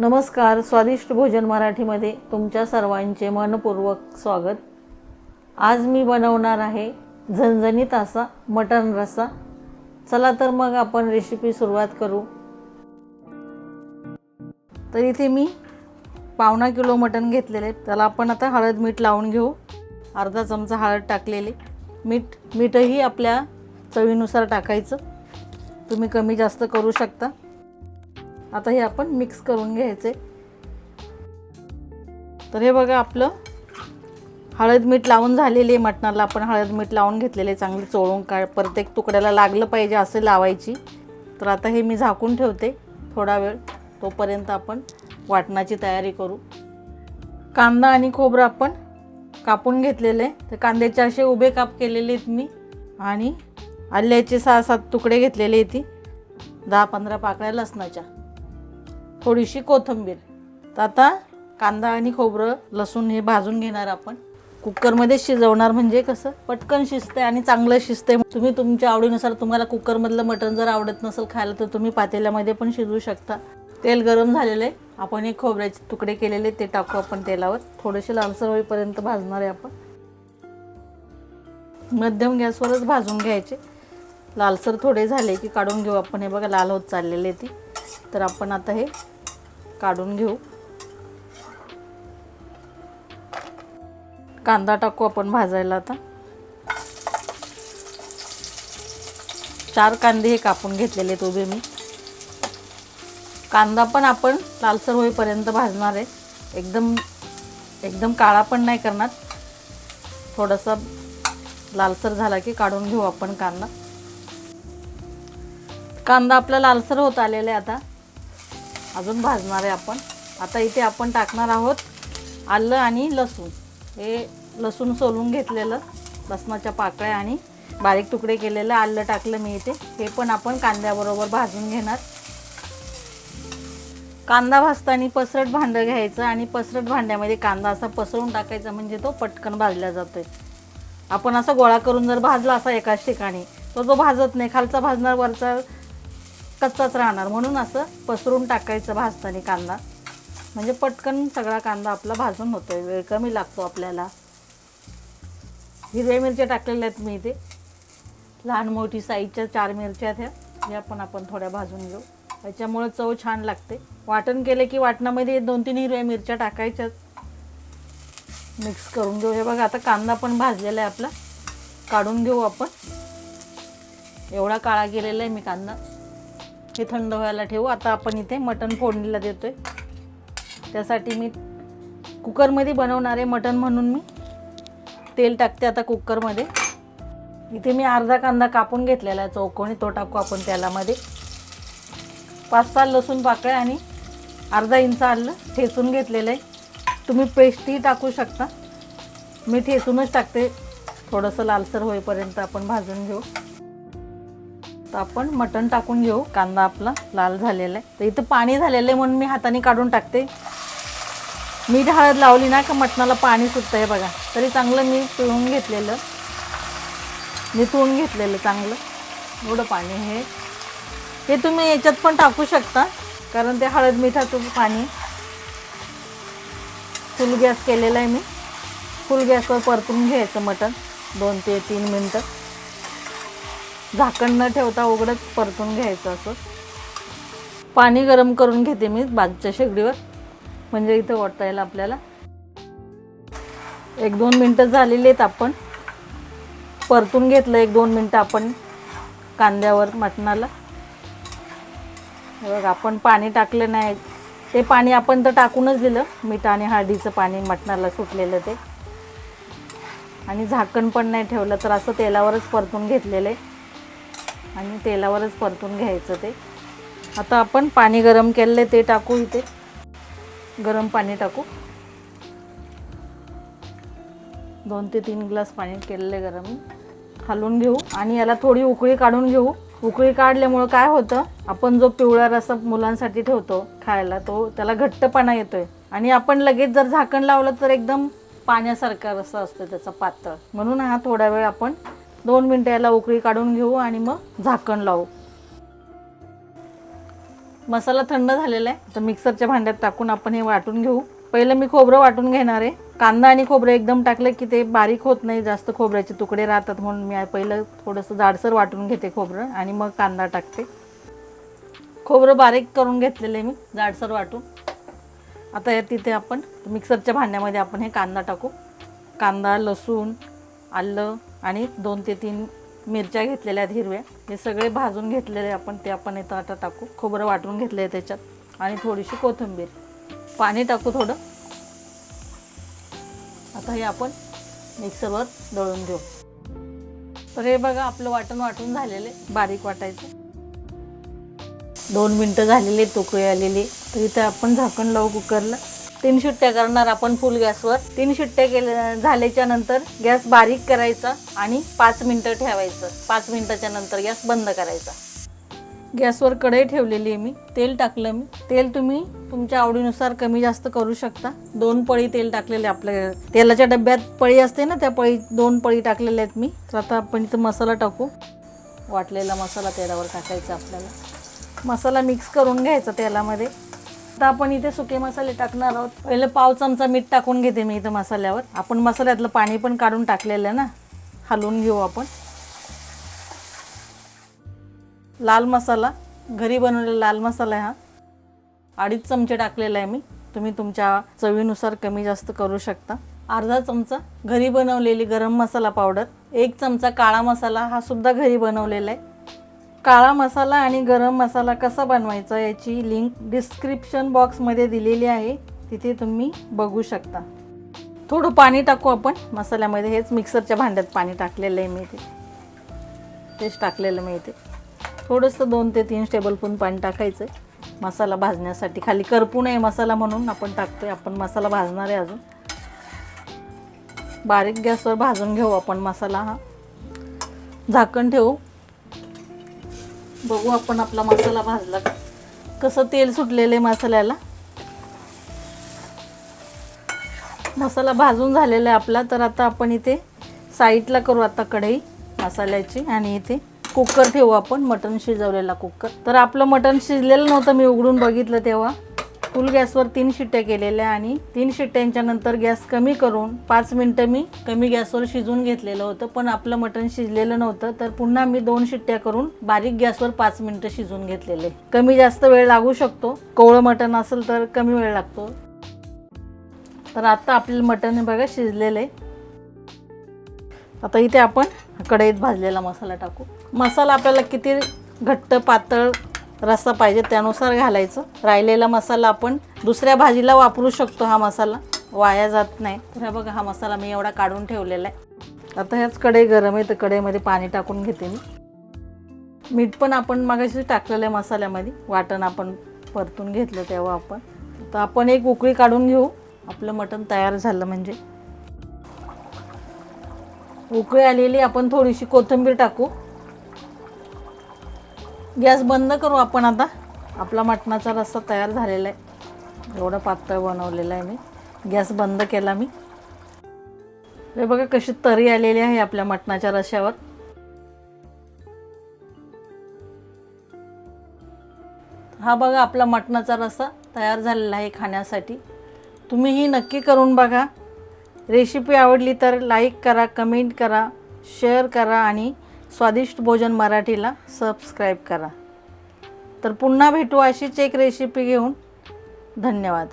नमस्कार स्वादिष्ट भोजन मराठीमध्ये तुमच्या सर्वांचे मनपूर्वक स्वागत. आज मी बनवणार आहे झणझणीत असा मटण रस्सा. चला तर मग आपण रेसिपी सुरुवात करू. तर इथे मी पावणा किलो मटण घेतलेले त्याला आपण आता हळद मीठ लावून घेऊ. अर्धा चमचा हळद टाकलेले. मीठ मीठही आपल्या चवीनुसार टाकायचं. तुम्ही कमी जास्त करू शकता. आता हे आपण मिक्स करून घ्यायचे. तर हे बघा आपलं हळद मीठ लावून झालेली आहे मटणाला. आपण हळद मीठ लावून घेतलेले चांगले चोळून का प्रत्येक तुकड्याला लागलं पाहिजे असे लावायची. तर आता हे मी झाकून ठेवते थोडा वेळ. तोपर्यंत आपण वाटणाची तयारी करू. कांदा आणि खोबरं आपण कापून घेतलेले तर कांद्याचे असे उभे काप केलेले आहेत मी. आणि आल्याचे सहा सात तुकडे घेतलेले आहेत ती. दहा पंधरा पाकळ्या लसणाच्या. थोडीशी कोथिंबीर. तर आता कांदा आणि खोबरं लसूण हे भाजून घेणार आपण. कुकरमध्ये शिजवणार म्हणजे कसं? पटकन शिजते आणि चांगलं शिजते तुम्ही तुमच्या आवडीनुसार तुम्हाला कुकरमधलं मटण जर आवडत नसेल खायला तर तुम्ही पातेल्यामध्ये पण शिजवू शकता. तेल गरम झालेलं आहे. आपण हे खोबऱ्याचे तुकडे केलेले ते टाकू आपण तेलावर. थोडेसे लालसर होईपर्यंत भाजणार आहे आपण. मध्यम गॅसवरच भाजून घ्यायचे. लालसर थोडे झाले की काढून घेऊ आपण. हे बघा लाल होत चाललेले ती. तर आपण आता हे काढून घेऊ. कांदा टाकू आपण भाजायला आता. चार कांदे हे कापून घेतलेले आहेत उभे मी. कांदा पण आपण लालसर होईपर्यंत भाजणार आहे. एकदम एकदम काळा पण नाही करणार. थोडासा लालसर झाला की काढून घेऊ आपण कांदा. कांदा आपला लालसर होत आलेला आहे आता. अजून भाजणार आहे आपण. आता इथे आपण टाकणार आहोत आलं आणि लसूण. हे लसूण सोलून घेतलेलं लसणाच्या पाकळ्या आणि बारीक तुकडे केलेलं आलं टाकलं मी इथे. हे पण आपण कांद्याबरोबर भाजून घेणार. कांदा भाजताना पसरट भांडं घ्यायचं आणि पसरट भांड्यामध्ये कांदा असा पसरून टाकायचा म्हणजे तो पटकन भाजला जातोय. आपण असा गोळा करून जर भाजला असा एकाच ठिकाणी तर तो भाजत नाही. खालचा भाजणार वरचा कच्चाच राहणार. म्हणून असं पसरून टाकायचं भाजताना कांदा. म्हणजे पटकन सगळा कांदा आपला भाजून होतो आहे वेळ कमी लागतो आपल्याला. हिरव्या मिरच्या टाकलेल्या आहेत मी इथे. लहान मोठी साईजच्या चार मिरच्या आहेत ह्या. या पण आपण थोड्या भाजून घेऊ. त्याच्यामुळे चव छान लागते. वाटण केले की वाटणामध्ये दोन तीन हिरव्या मिरच्या टाकायच्याच मिक्स करून घेऊ. हे बघा आता कांदा पण भाजलेला आहे आपला. काढून घेऊ आपण. एवढा काळा गेलेला आहे मी कांदा. हे थंड व्हायला ठेवू. आता आपण इथे मटण फोडणीला देतो आहे त्यासाठी मी कुकरमध्ये बनवणारे मटण म्हणून मी. तेल टाकते आता कुकरमध्ये. इथे मी अर्धा कांदा कापून घेतलेला आहे चौकोनी तो टाकू आपण तेलामध्ये पाच सहा लसूण पाकळ्या आणि अर्धा इंच आलं ठेचून घेतलेलं आहे. तुम्ही पेस्टही टाकू शकता. मी ठेचूनच टाकते. थोडंसं लालसर होईपर्यंत आपण भाजून घेऊ. तर आपण मटण टाकून घेऊ. कांदा आपला लाल झालेला आहे. तर इथं पाणी झालेलं आहे म्हणून मी हाताने काढून टाकते. मीठ हळद लावली ना का मटणाला पाणी सुटतं आहे बघा. तरी चांगलं मी पिळून घेतलेलं. निथळून घेतलेलं चांगलं. एवढं पाणी हे हे तुम्ही याच्यात पण टाकू शकता. कारण ते हळद मिठाचं पाणी फुल गॅस केलेला आहे मी. फुल गॅसवर परतून घ्यायचं मटण. दोन ते तीन मिनटं. झाकण न ठेवता उघडंच परतून घ्यायचं असं. पाणी गरम करून घेते मी बाजूच्या शेगडीवर म्हणजे इथं ओढता येईल आपल्याला. एक दोन मिनटं झालेली आहेत आपण. परतून घेतलं एक दोन मिनटं आपण कांद्यावर मटणाला. बघ आपण पाणी टाकलं नाही. ते पाणी आपण तर टाकूनच दिलं मीठ आणि हळदीचं पाणी मटणाला सुटलेलं ते. आणि झाकण पण नाही ठेवलं तर असं तेलावरच परतून घेतलेलं आहे. आणि तेलावरच परतून घ्यायचं ते. आता आपण पाणी गरम केलेलं ते टाकू इथे. गरम पाणी टाकू. दोन ते तीन ग्लास पाणी केलेले गरम. हलवून घेऊ आणि याला थोडी उकळी काढून घेऊ. उकळी काढल्यामुळं काय होतं आपण जो पिवळा रसा मुलांसाठी ठेवतो खायला तो त्याला घट्टपणा येतोय. आणि आपण लगेच जर झाकण लावलं तर एकदम पाण्यासारखा रसा असतो त्याचा पातळ. म्हणून हा थोडा वेळ आपण दोन मिनटं याला उकळी काढून घेऊ आणि मग झाकण लावू. मसाला थंड झालेला आहे. तर मिक्सरच्या भांड्यात टाकून आपण हे वाटून घेऊ. पहिलं मी खोबरं वाटून घेणार आहे. कांदा आणि खोबरं एकदम टाकलं की ते बारीक होत नाही. जास्त खोबऱ्याचे तुकडे राहतात म्हणून मी पहिलं थोडंसं जाडसर वाटून घेते खोबरं आणि मग कांदा टाकते. खोबरं बारीक करून घेतलेलं आहे मी जाडसर वाटून. आता या तिथे आपण मिक्सरच्या भांड्यामध्ये आपण हे कांदा टाकू. कांदा लसूण आलं आणि दोन ते तीन मिरच्या घेतलेल्या आहेत हिरव्या. हे सगळे भाजून घेतलेले आपण ते आपण इथं आता टाकू. खोबरं वाटून घेतलं आहे त्याच्यात. आणि थोडीशी कोथिंबीर. पाणी टाकू थोडं. आता हे आपण मिक्सरवर दळून घेऊ. तर हे बघा आपलं वाटण वाटून झालेले बारीक वाटायचं. दोन मिनटं झालेली तोकळी आलेली तर इथं आपण झाकण लावू कुकरला. तीन शिट्ट्या करणार आपण फुल गॅसवर तीन शिट्ट्या केले झाल्याच्यानंतर गॅस बारीक करायचा आणि पाच मिनटं ठेवायचं. पाच मिनटाच्या नंतर गॅस बंद करायचा. गॅसवर कढई ठेवलेली आहे मी. तेल टाकलं मी. तेल तुम्ही तुमच्या आवडीनुसार कमी जास्त करू शकता. दोन पळी तेल टाकलेले आपल्या तेलाच्या डब्यात. पळी असते ना त्या पळी दोन पळी टाकलेल्या आहेत मी. तर आता आपण इथं मसाला टाकू. वाटलेला मसाला तेलावर टाकायचा आपल्याला. मसाला मिक्स करून घ्यायचा तेलामध्ये. आता आपण इथे सुके मसाले टाकणार आहोत. पहिले पाव चमचा मीठ टाकून घेते मी इथं मसाल्यावर. आपण मसाल्यातलं पाणी पण काढून टाकलेलं आहे ना? हलवून घेऊ आपण. लाल मसाला घरी बनवलेला लाल मसाला आहे हा. अडीच चमचे टाकलेला आहे मी. तुम्ही तुमच्या चवीनुसार कमी जास्त करू शकता. अर्धा चमचा घरी बनवलेली गरम मसाला पावडर एक चमचा काळा मसाला हा सुद्धा घरी बनवलेला आहे. काळा मसाला आणि गरम मसाला कसा बनवायचा याची लिंक डिस्क्रिप्शन बॉक्समध्ये दिलेली आहे. तिथे तुम्ही बघू शकता. थोडं पाणी टाकू आपण. मसाल्यामध्ये हेच मिक्सरच्या भांड्यात पाणी टाकलेलं आहे मी इथे. तेच टाकलेलं मी इथे. थोडंसं दोन ते तीन टेबलस्पून पाणी टाकायचं. आहे मसाला भाजण्यासाठी खाली करपू नये मसाला म्हणून आपण टाकतो आहे आपण मसाला भाजणार आहे अजून. बारीक गॅसवर भाजून घेऊ आपण मसाला हा. झाकण ठेवू. बघू आपण आपला मसाला भाजला कसं तेल सुटलेलं आहे मसाल्याला. मसाला भाजून झालेला आहे आपला. तर आता आपण इथे साईडला करू आता कढई मसाल्याची आणि इथे कुकर ठेवू आपण मटण शिजवलेला कुकर. तर आपलं मटण शिजलेलं नव्हतं मी उघडून बघितलं तेव्हा. फुल गॅसवर तीन शिट्ट्या केलेल्या आणि तीन शिट्ट्यांच्या नंतर गॅस कमी करून पाच मिनटं मी कमी गॅसवर शिजवून घेतलेलं होतं. पण आपलं मटण शिजलेलं नव्हतं तर पुन्हा मी दोन शिट्ट्या करून बारीक गॅसवर पाच मिनटं शिजून घेतलेले. कमी जास्त वेळ लागू शकतो. कोवळं मटण असेल तर कमी वेळ लागतो. तर आता आपलं मटण हे बघा शिजलेलं. आहे आता इथे आपण कढईत भाजलेला मसाला टाकू. मसाला आपल्याला किती घट्ट पातळ रस्सा पाहिजे त्यानुसार घालायचं. राहिलेला मसाला आपण दुसऱ्या भाजीला वापरू शकतो हा मसाला. वाया जात नाही. तर हा बघा हा मसाला मी एवढा काढून ठेवलेला आहे. आता ह्याच कढई गरम आहे तर कढईमध्ये पाणी टाकून घेते मी. मीठ पण आपण मागाशी टाकलेलं आहे मसाल्यामध्ये. वाटण आपण परतून घेतलं तेव्हा आपण. तर आपण एक उकळी काढून घेऊ. आपलं मटण तयार झालं म्हणजे. उकळी आलेली आपण थोडीशी कोथिंबीर टाकू. गॅस बंद करू आपण आता. आपला मटणाचा रस्सा तयार झालेला आहे. एवढं पातळ बनवलेला आहे मी. गॅस बंद केला मी. हे बघा कशी तरी आलेली आहे आपल्या मटणाच्या रश्यावर हा बघा आपला मटणाचा रस्सा तयार झालेला आहे खाण्यासाठी. तुम्हीही नक्की करून बघा. रेसिपी आवडली तर लाईक करा कमेंट करा शेअर करा आणि स्वादिष्ट भोजन मराठीला सबस्क्राईब करा. तर पुन्हा भेटू अशीच एक रेसिपी घेऊन. धन्यवाद.